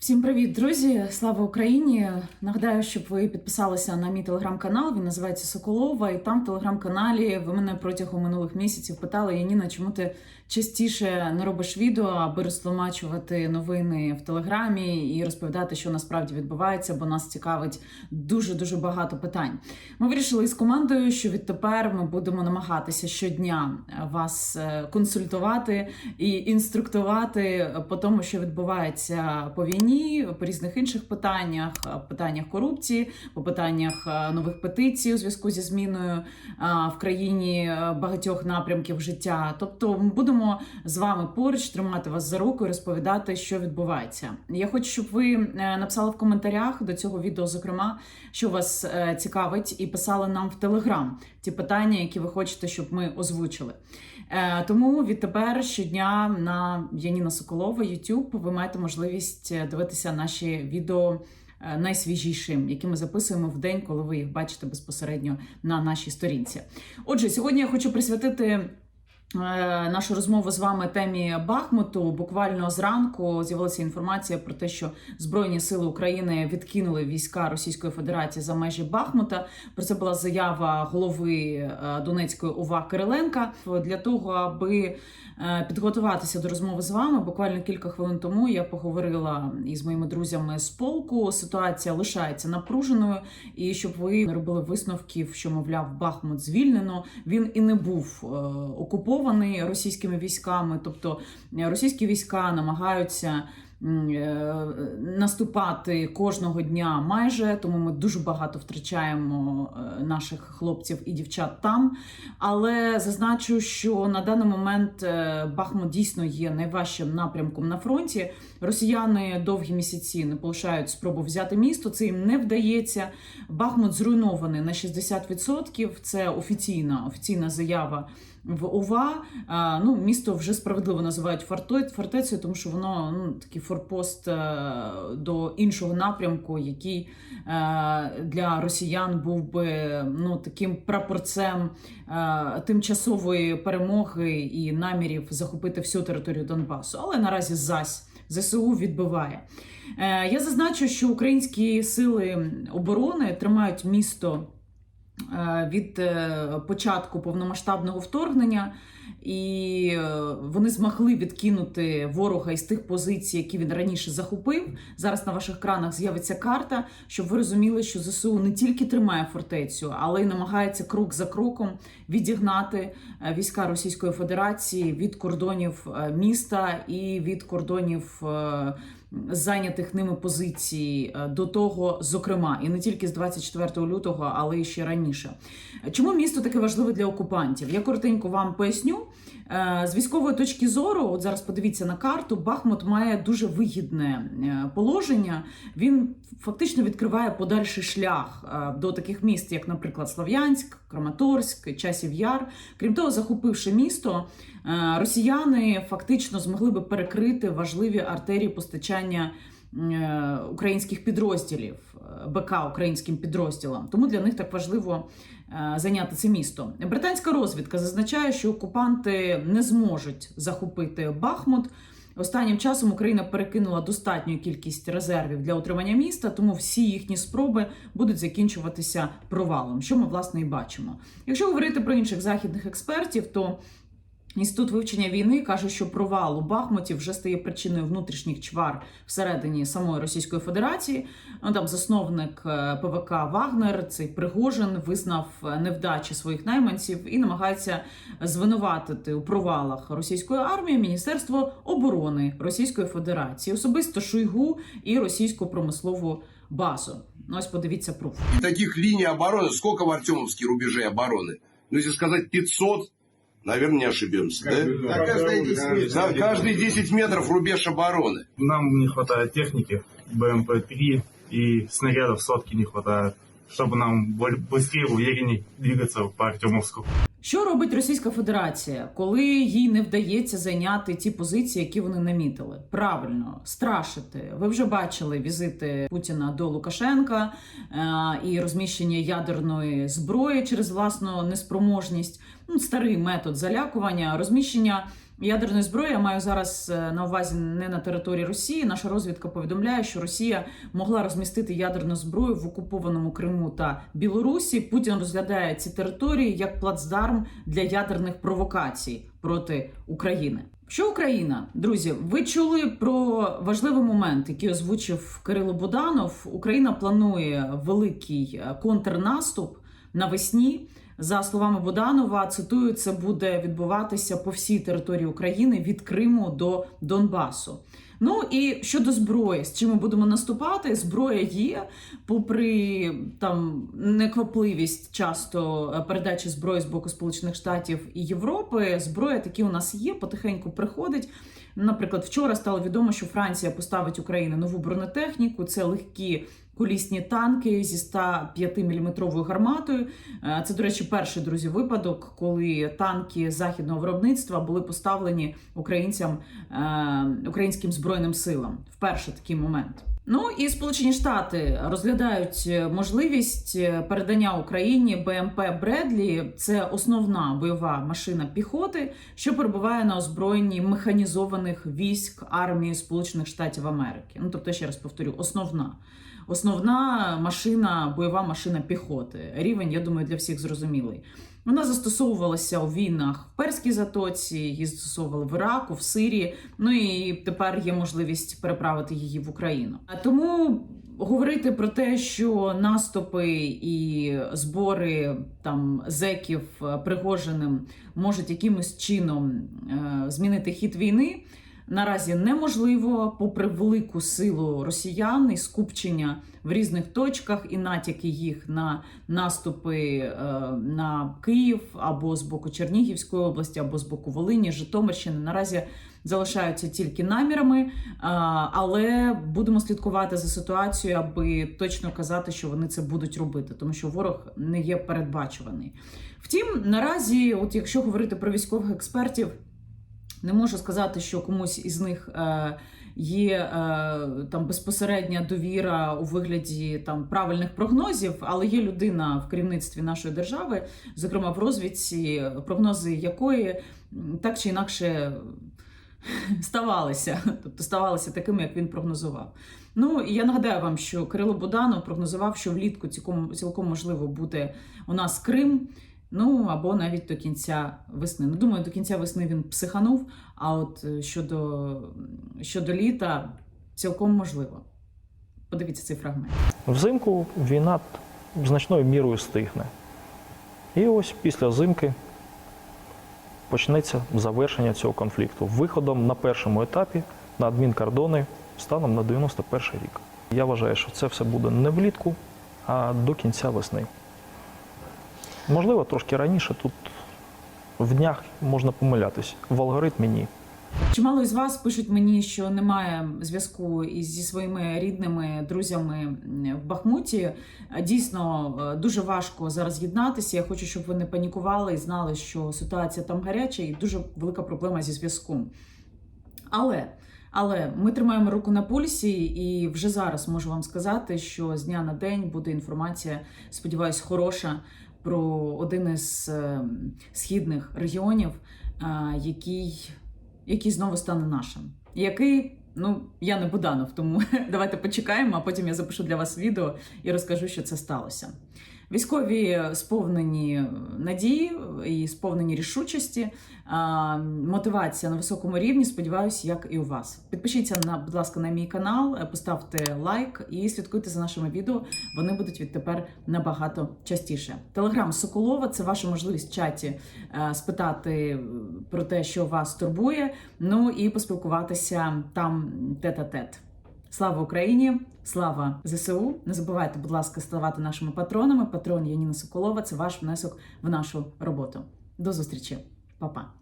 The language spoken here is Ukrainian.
Всім привіт, друзі! Слава Україні! Нагадаю, щоб ви підписалися на мій телеграм-канал. Він називається Соколова. І там в телеграм-каналі ви мене протягом минулих місяців питали, Яніна, чому ти частіше не робиш відео, аби розтлумачувати новини в телеграмі і розповідати, що насправді відбувається, бо нас цікавить дуже дуже багато питань. Ми вирішили із командою, що відтепер ми будемо намагатися щодня вас е, консультувати і інструктувати по тому, що відбувається по війні, по різних інших питаннях, е, питаннях корупції, по питаннях е, нових петицій у зв'язку зі зміною е, в країні багатьох напрямків життя. Тобто, ми будемо з вами поруч тримати вас за руку і розповідати, що відбувається. Я хочу, щоб ви написали в коментарях до цього відео, зокрема, що вас цікавить, і писали нам в телеграм ті питання, які ви хочете, щоб ми озвучили. Тому відтепер щодня на Яніна Соколова YouTube ви маєте можливість е, дивитися наші відео. найсвіжішим, які ми записуємо в день, коли ви їх бачите безпосередньо на нашій сторінці. Отже, сьогодні я хочу присвятити е, нашу розмову з вами темі Бахмуту. Буквально зранку з'явилася інформація про те, що Збройні сили України відкинули війська Російської Федерації за межі Бахмута. Про це була заява голови е, Донецької ОВА Кириленка для того, аби е, підготуватися до розмови з вами. Буквально кілька хвилин тому я поговорила із моїми друзями з полку. Ситуація лишається напруженою, і щоб ви не робили висновків, що мовляв Бахмут звільнено. Він і не був е, окупований російськими військами, тобто е, російські війська намагаються. е, Наступати кожного дня майже, тому ми дуже багато втрачаємо е, наших хлопців і дівчат там. Але зазначу, що на даний момент Бахмут дійсно є найважчим напрямком на фронті. Росіяни довгі місяці не полишають спробу взяти місто. Це їм не вдається. Бахмут зруйнований на 60%. Це офіційна офіційна заява в ОВА. Ну, місто вже справедливо називають фортецею, тому що воно ну, такий форпост е, до іншого напрямку, який е, для росіян був би ну, таким прапорцем е, тимчасової перемоги і намірів захопити всю територію Донбасу. Але наразі зась ЗСУ відбиває. Е, я зазначу, що українські сили оборони тримають місто від е, початку повномасштабного вторгнення, і е, вони змогли відкинути ворога із тих позицій, які він раніше захопив. Зараз на ваших екранах з'явиться карта, щоб ви розуміли, що ЗСУ не тільки тримає фортецю, але й намагається крок за кроком відігнати е, війська Російської Федерації від кордонів е, міста і від кордонів. Зайнятих ними позицій е, до того, зокрема, і не тільки з 24 лютого, але й ще раніше. Чому місто таке важливе для окупантів? Я коротенько вам поясню. Е, З військової точки зору, от зараз подивіться на карту, Бахмут має дуже вигідне е, положення. Він фактично відкриває подальший шлях до таких міст, як, наприклад, Слов'янськ, Краматорськ, Часів Яр. Крім того, захопивши місто, росіяни фактично змогли би перекрити важливі артерії постачання е, українських підрозділів, е, БК українським підрозділам. Тому для них так важливо е, зайняти це місто. Британська розвідка зазначає, що окупанти не зможуть захопити Бахмут. Останнім часом Україна перекинула достатню кількість резервів для утримання міста, тому всі їхні спроби будуть закінчуватися провалом, що ми власне і бачимо. Якщо говорити про інших західних експертів, то Інститут вивчення війни каже, що провал у Бахмуті вже стає причиною внутрішніх чвар всередині самої Російської Федерації. Ну, Там засновник е, ПВК Вагнер, цей Пригожин, визнав е, невдачі своїх найманців і намагається звинуватити у провалах російської армії Міністерство оборони Російської Федерації, особисто Шойгу і російську промислову базу. Ну, ось подивіться пруф. Таких линий обороны сколько в Артемовске рубежей обороны? Ну, если сказать 500, наверное, не ошибемся, да? На каждые 10 метров. За каждые 10 метров рубеж обороны. Нам не хватает техники, БМП-3 и снарядов сотки не хватает, чтобы нам боль- быстрее, увереннее двигаться по Артемовску. Що робить Російська Федерація, коли їй не вдається зайняти ті позиції, які вони намітили? Правильно, страшити. Ви вже бачили візити Путіна до Лукашенка е- і розміщення ядерної зброї через власну неспроможність. Ну, старий метод залякування, розміщення ядерної зброї я маю зараз е, на увазі не на території Росії. Наша розвідка повідомляє, що Росія могла розмістити ядерну зброю в окупованому Криму та Білорусі. Путін розглядає ці території як плацдарм для ядерних провокацій проти України. Що Україна, друзі, ви чули про важливий момент, який озвучив Кирило Буданов. Україна планує великий е, контрнаступ навесні. За словами Буданова, цитую, це буде відбуватися по всій території України від Криму до Донбасу. Ну і щодо зброї, з чим ми будемо наступати, зброя є, попри там неквапливість часто е, передачі зброї з боку Сполучених Штатів і Європи. Зброя таки у нас є, потихеньку приходить. Наприклад, вчора стало відомо, що Франція поставить Україні нову бронетехніку. Це легкі колісні танки зі 105 мм гарматою. Е, Це, до речі, перший друзі випадок, коли танки західного виробництва були поставлені українцям е, українським збройним силам. Вперше такий момент. Ну і Сполучені Штати розглядають можливість передання Україні БМП Бредлі. Це основна бойова машина піхоти, що перебуває на озброєнні механізованих військ армії Сполучених Штатів Америки. Ну тобто, ще раз повторю, основна. Основна машина, бойова машина піхоти. Рівень, я думаю, для всіх зрозумілий. Вона застосовувалася у війнах в Перській затоці, її застосовували в Іраку, в Сирії. Ну і тепер є можливість переправити її в Україну. А Тому говорити про те, що наступи і збори там зеків е, Пригожиним можуть якимось чином е, змінити хід війни. Наразі неможливо, попри велику силу росіян і скупчення в різних точках і натяки їх на наступи е, на Київ або з боку Чернігівської області, або з боку Волині, Житомирщини. Наразі залишаються тільки намірами, е, але будемо слідкувати за ситуацією, аби точно казати, що вони це будуть робити, тому що ворог не є передбачуваний. Втім, наразі, от якщо говорити про військових експертів. Не можу сказати, що комусь із них е, є е, там безпосередня довіра у вигляді там правильних прогнозів, але є людина в керівництві нашої держави, зокрема в розвідці, прогнози якої так чи інакше ставалися, тобто ставалися такими, як він прогнозував. Ну і я нагадаю вам, що Кирило Буданов прогнозував, що влітку цілком, цілком можливо буде у нас Крим. Ну або навіть до кінця весни. Ну, думаю, до кінця весни він психанув. А от е, щодо, щодо літа, цілком можливо. Подивіться цей фрагмент. Взимку війна значною мірою стигне. І ось після зимки почнеться завершення цього конфлікту виходом на першому етапі на адмінкордони станом на 91 рік. Я вважаю, що це все буде не влітку, а до кінця весни. Можливо, трошки раніше тут в днях можна помилятись. В алгоритмі ні. Чимало із вас пишуть мені, що немає зв'язку зі своїми рідними друзями в Бахмуті. Дійсно е, дуже важко зараз єднатися. Я хочу, щоб ви не панікували і знали, що ситуація там гаряча і дуже велика проблема зі зв'язком. Але але ми тримаємо руку на пульсі, і вже зараз можу вам сказати, що з дня на день буде інформація, сподіваюсь, хороша про один із е, східних регіонів, е, який, який знову стане нашим. Який, ну я не Буданов, тому давайте почекаємо, а потім я запишу для вас відео і розкажу, що це сталося. Військові сповнені надії і сповнені рішучості, мотивація на високому рівні. Сподіваюся, як і у вас. Підпишіться на, будь ласка, на мій канал, е, поставте лайк і слідкуйте за нашими відео. Вони будуть відтепер набагато частіше. Телеграм Соколова це ваша можливість в чаті е, спитати про те, що вас турбує. Ну і поспілкуватися там тет-а-тет. Слава Україні! Слава ЗСУ! Не забувайте, будь ласка, ставати нашими патронами. Патрон Яніна Соколова це ваш внесок в нашу роботу. До зустрічі, Па-па!